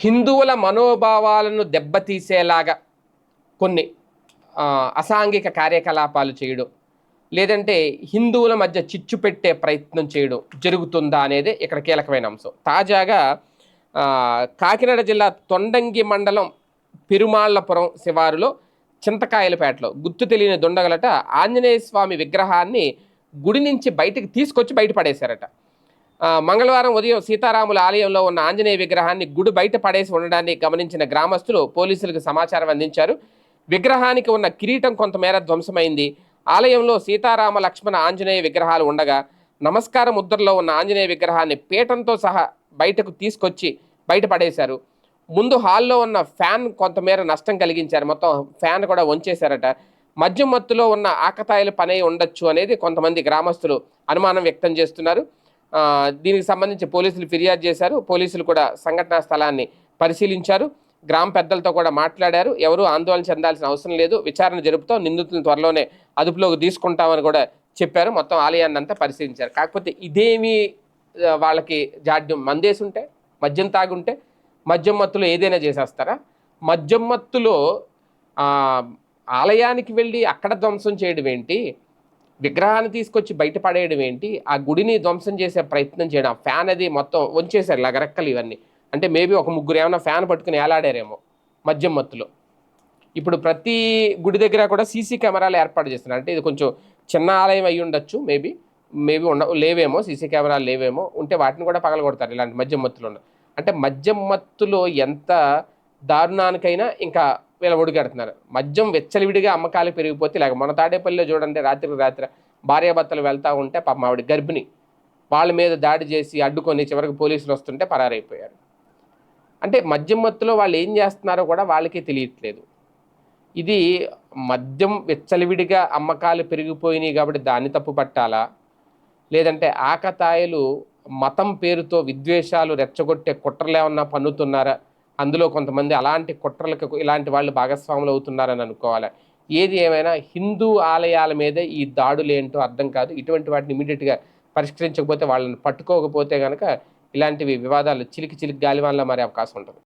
హిందువుల మనోభావాలను దెబ్బతీసేలాగా కొన్ని అసాంఘిక కార్యకలాపాలు చేయడం లేదంటే హిందువుల మధ్య చిచ్చు పెట్టే ప్రయత్నం చేయడం జరుగుతుందా అనేది ఇక్కడ కీలకమైన అంశం. తాజాగా కాకినాడ జిల్లా తొండంగి మండలం పెరుమాళ్ళపురం శివారులో చింతకాయలపేటలో గుర్తు తెలియని దుండగలట ఆంజనేయ స్వామి విగ్రహాన్ని గుడి నుంచి బయటకు తీసుకొచ్చి బయటపడేశారట మంగళవారం ఉదయం సీతారాముల ఆలయంలో ఉన్న ఆంజనేయ విగ్రహాన్ని గుడి బయట పడేసి ఉండడాన్ని గమనించిన గ్రామస్తులు పోలీసులకు సమాచారం అందించారు. విగ్రహానికి ఉన్న కిరీటం కొంతమేర ధ్వంసమైంది. ఆలయంలో సీతారామ లక్ష్మణ ఆంజనేయ విగ్రహాలు ఉండగా నమస్కార ముద్రలో ఉన్న ఆంజనేయ విగ్రహాన్ని పీఠంతో సహా బయటకు తీసుకొచ్చి బయటపడేశారు ముందు హాల్లో ఉన్న ఫ్యాన్ కొంతమేర నష్టం కలిగించారు. మొత్తం ఫ్యాన్ కూడా వంచేశారట. మద్యం మత్తులో ఉన్న ఆకతాయిల పని ఉండొచ్చు అనేది కొంతమంది గ్రామస్తులు అనుమానం వ్యక్తం చేస్తున్నారు. దీనికి సంబంధించి పోలీసులు ఫిర్యాదు చేశారు. పోలీసులు కూడా సంఘటనా స్థలాన్ని పరిశీలించారు. గ్రామ పెద్దలతో కూడా మాట్లాడారు. ఎవరు ఆందోళన చెందాల్సిన అవసరం లేదు. విచారణ జరుపుతాం నిందితులను త్వరలోనే అదుపులోకి తీసుకుంటామని కూడా చెప్పారు. మొత్తం ఆలయాన్ని అంతా పరిశీలించారు. కాకపోతే ఇదేమి వాళ్ళకి జాడ్యం మందేసి ఉంటే మద్యం తాగుంటే మద్యం మత్తులో ఏదైనా చేసేస్తారా? మద్యం మత్తులో ఆలయానికి వెళ్ళి అక్కడ ధ్వంసం చేయడం ఏంటి? విగ్రహాన్ని తీసుకొచ్చి బయట పడేయడం ఏంటి? ఆ గుడిని ధ్వంసం చేసే ప్రయత్నం చేయడం ఫ్యాన్ అది మొత్తం వంచేశారు లగరెక్కలు ఇవన్నీ. అంటే మేబీ ఒక ముగ్గురు ఏమైనా ఫ్యాన్ పట్టుకుని ఏలాడారేమో మద్యం మత్తులో. ఇప్పుడు ప్రతి గుడి దగ్గర కూడా సీసీ కెమెరాలు ఏర్పాటు చేస్తున్నారు. అంటే ఇది కొంచెం చిన్న ఆలయం అయి ఉండొచ్చు మేబీ మేబీ ఉండ లేవేమో సీసీ కెమెరాలు లేవేమో ఉంటే వాటిని కూడా పగలగొడతారు ఇలాంటి మద్యం మత్తులు ఉన్న. అంటే మద్యం మత్తులో ఎంత దారుణానికైనా ఇంకా వీళ్ళ ఒడిగడుతున్నారు. మద్యం వెచ్చలివిడిగా అమ్మకాలు పెరిగిపోతే లేక మన తాడేపల్లిలో చూడండి రాత్రికి రాత్రి భార్యాభర్తలు వెళ్తూ ఉంటే పాపం ఆవిడ గర్భిణి. వాళ్ళ మీద దాడి చేసి అడ్డుకొని చివరికి పోలీసులు వస్తుంటే పరారైపోయారు. అంటే మద్యం మత్తులో వాళ్ళు ఏం చేస్తున్నారో కూడా వాళ్ళకి తెలియట్లేదు. ఇది మద్యం వెచ్చలివిడిగా అమ్మకాలు పెరిగిపోయినాయి కాబట్టి దాన్ని తప్పు పట్టాలా? లేదంటే ఆకతాయిలు మతం పేరుతో విద్వేషాలు రెచ్చగొట్టే కుట్రలేమన్నా పన్నుతున్నారా? అందులో కొంతమంది అలాంటి కుట్రలకు ఇలాంటి వాళ్ళు భాగస్వాములు అవుతున్నారని అనుకోవాలి. ఏది ఏమైనా హిందూ ఆలయాల మీదే ఈ దాడులు ఏంటో అర్థం కాదు. ఇటువంటి వాటిని ఇమీడియట్గా పరిష్కరించకపోతే వాళ్ళని పట్టుకోకపోతే కనుక ఇలాంటివి వివాదాలు చిలికి చిలికి గాలివాన్లో మారే అవకాశం ఉంటుంది.